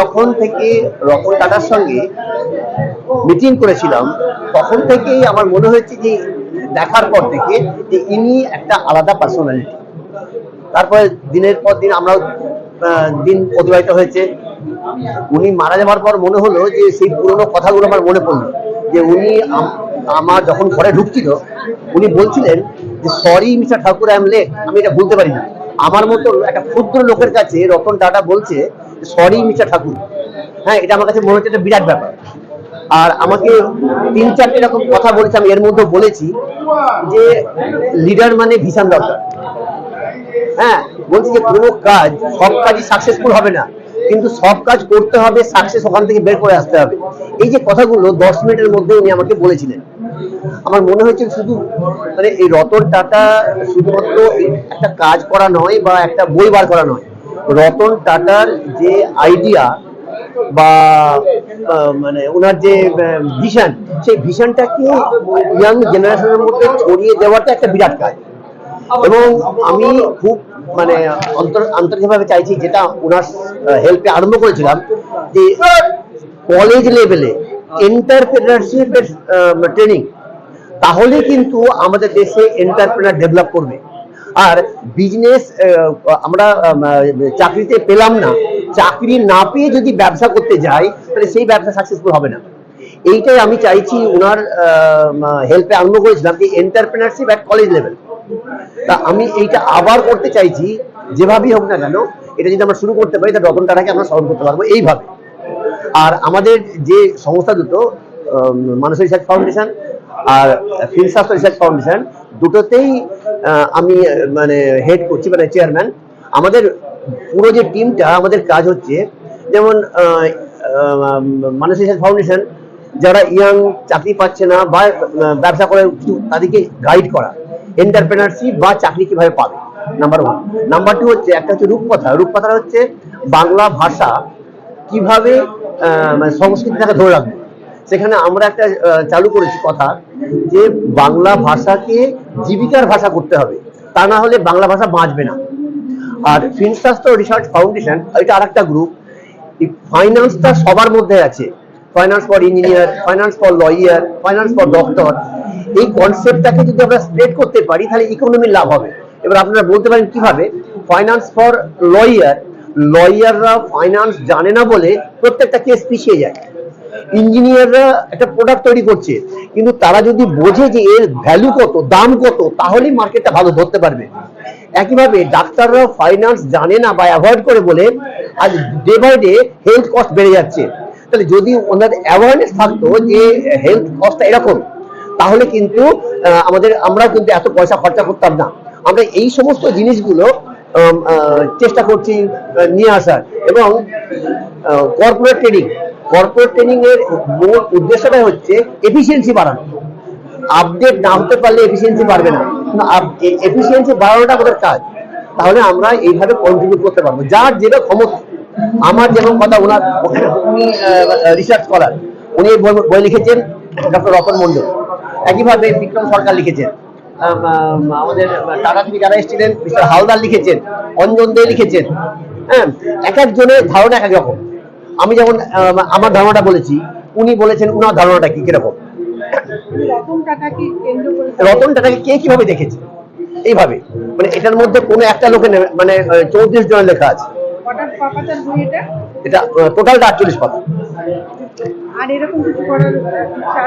যখন থেকে রতন টাটার সঙ্গে মিটিং করেছিলাম, তখন থেকেই আমার মনে হয়েছে যে, দেখার পর থেকে যে ইনি একটা আলাদা পার্সোনালিটি তারপরে দিনের পর দিন আমরাও দিন অতিবাহিত হয়েছে। উনি মারা যাওয়ার পর মনে হলো যে, সেই পুরোনো কথাগুলো আমার মনে পড়ল। যে উনি আমার যখন ঘরে ঢুকছিল, উনি বলছিলেন যে sorry mister Thakur I am late আমি এটা বলতে পারি না আমার মতো একটা ক্ষুদ্র লোকের কাছে রতন টাটা বলছে সরি মিস্টার ঠাকুর হ্যাঁ এটা আমার কাছে মনে হচ্ছে একটা বিরাট ব্যাপার। আর আমাকে তিন চারটে এরকম কথা বলেছে, আমি এর মধ্যে বলেছি যে লিডার মানে ভীষণ দরকার। হ্যাঁ বলছি যে কোনো কাজ, সব কাজই সাকসেসফুল হবে না। কিন্তু সব কাজ করতে হবে সাকসেস ওখান থেকে বের করে আসতে হবে। এই যে কথাগুলো দশ মিনিটের মধ্যে উনি আমাকে বলেছিলেন। আমার মনে হয়েছে শুধু মানে এই রতন টাটা শুধুমাত্র একটা কাজ করা নয় বা একটা বই বার করা নয়। রতন টাটার যে আইডিয়া বা মানে ওনার যে ভিশন সেই ভিশনটাকে ইয়াং জেনারেশনের মধ্যে ছড়িয়ে দেওয়াটা একটা বিরাট কাজ। এবং আমি খুব মানে আন্তরিকভাবে চাইছি যেটা ওনার হেল্পে আরম্ভ করেছিলাম, যে কলেজ লেভেলে এন্টারপ্রেনারশিপের ট্রেনিং তাহলে কিন্তু আমাদের দেশে এন্টারপ্রেনার ডেভেলপ করবে। আর বিজনেস আমরা চাকরিতে পেলাম না। চাকরি না পেয়ে যদি ব্যবসা করতে যাই, তাহলে সেই ব্যবসা সাকসেসফুল হবে না। এইটাই আমি চাইছি ওনার হেল্পে আরম্ভ করেছিলাম, যে এন্টারপ্রেনারশিপ অ্যাট কলেজ লেভেল তা আমি এইটা আবার করতে চাইছি, যেভাবেই হোক না কেন, এটা যদি আমরা শুরু করতে পারি, তা রতন টাটাকে আমরা স্মরণ করতে পারব এইভাবে। আর আমাদের যে সংস্থা দুটো মানসিক রিসার্চ ফাউন্ডেশন আর ফিল্ড স্বাস্থ্য রিসার্চ ফাউন্ডেশন দুটোতেই আমি মানে হেড করছি মানে চেয়ারম্যান আমাদের পুরো যে টিমটা আমাদের কাজ হচ্ছে যেমন মানসিক ফাউন্ডেশন যারা ইয়াং চাকরি পাচ্ছে না বা ব্যবসা করে তাদেরকে গাইড করা। এন্টারপ্রেনারশিপ বা চাকরি কীভাবে পাবে? নাম্বার ওয়ান নাম্বার টু হচ্ছে, একটা হচ্ছে রূপকথা। রূপকথা হচ্ছে বাংলা ভাষা কীভাবে মানে সংস্কৃতিটাকে ধরে রাখবে। সেখানে আমরা একটা চালু করেছি কথা যে বাংলা ভাষাকে জীবিকার ভাষা করতে হবে। তা না হলে বাংলা ভাষা বাঁচবে না। আর ফিনস্বাস্থ্য রিসার্চ ফাউন্ডেশন এটা আরেকটা গ্রুপ ফাইন্যান্সটা সবার মধ্যে আছে। Finance for engineer finance for lawyer finance for doctor এই কনসেপ্টটাকে যদি আমরা স্প্রেড করতে পারি, তাহলে ইকোনমির লাভ হবে। এবার আপনারা বলতে পারেন কীভাবে? ফাইন্যান্স ফর লয়ার লয়াররা ফাইন্যান্স জানে না বলে প্রত্যেকটা কেস পিছিয়ে যায়। ইঞ্জিনিয়াররা একটা প্রোডাক্ট তৈরি করছে। কিন্তু তারা যদি বোঝে যে এর ভ্যালু কত, দাম কত, তাহলেই মার্কেটটা ভালো ধরতে পারবে। একইভাবে ডাক্তাররা ফাইন্যান্স জানে না বা অ্যাভয়েড করে বলে, আজ day by day health cost বেড়ে যাচ্ছে। তাহলে যদি ওনাদের অ্যাওয়ারনেস থাকতো যে হেলথ কস্টটা এরকম, তাহলে কিন্তু আমাদের, আমরা কিন্তু এত পয়সা খরচা করতাম না। আমরা এই সমস্ত জিনিসগুলো চেষ্টা করছি নিয়ে আসার। এবং কর্পোরেট ট্রেনিং কর্পোরেট ট্রেনিং এর মূল উদ্দেশ্যটা হচ্ছে এফিসিয়েন্সি বাড়ানো। আপডেট না হতে পারলে এফিসিয়েন্সি বাড়বে না। এফিসিয়েন্সি বাড়ানোটা আমাদের কাজ। তাহলে আমরা এইভাবে কন্ট্রিবিউট করতে পারব। যার যেটা ক্ষমতা। আমার যেমন কথা ওনার উনি রিসার্চ করার উনি বই- লিখেছেন ডক্টর রতন মন্ডল একইভাবে বিক্রম সরকার লিখেছেন। আম, আম, আমাদের টাটা থেকে যারা এসেছিলেন মিস্টার হালদার লিখেছেন অঞ্জন দে লিখেছেন। হ্যাঁ এক একজনের ধারণা এক এক রকম। আমি যেমন আম, আমার ধারণাটা বলেছি উনি বলেছেন উনার ধারণাটা কি কীরকম? রতন টাটাকে কে কীভাবে দেখেছে? এইভাবে। মানে এটার মধ্যে কোনো একটা লোকে নেবে মানে চৌত্রিশ জনের লেখা আছে। এটা? টোটালটা আটচল্লিশ পাতা। আর এরকম কিছু করার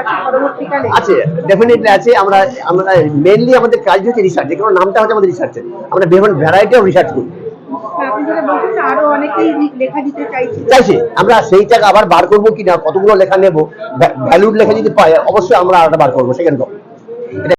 আছে পরবর্তীকালে? আছে ডেফিনেটলি আছে। আমরা আমরা মেনলি আমাদের কাজ হচ্ছে রিসার্চ যে কোনো নামটা হচ্ছে আমাদের রিসার্চের আমরা বিভিন্ন ভ্যারাইটি অফ রিসার্চ করি। আপনি যেটা বলছেন আরও অনেকেই লেখা দিতে চাইছে। চাইছে। আমরা সেইটাকে আবার বার করব কিনা, কতগুলো লেখা নেব ভ্যালুড লেখা যদি পাই অবশ্যই আমরা আলাদা বার করব সেকেন্ড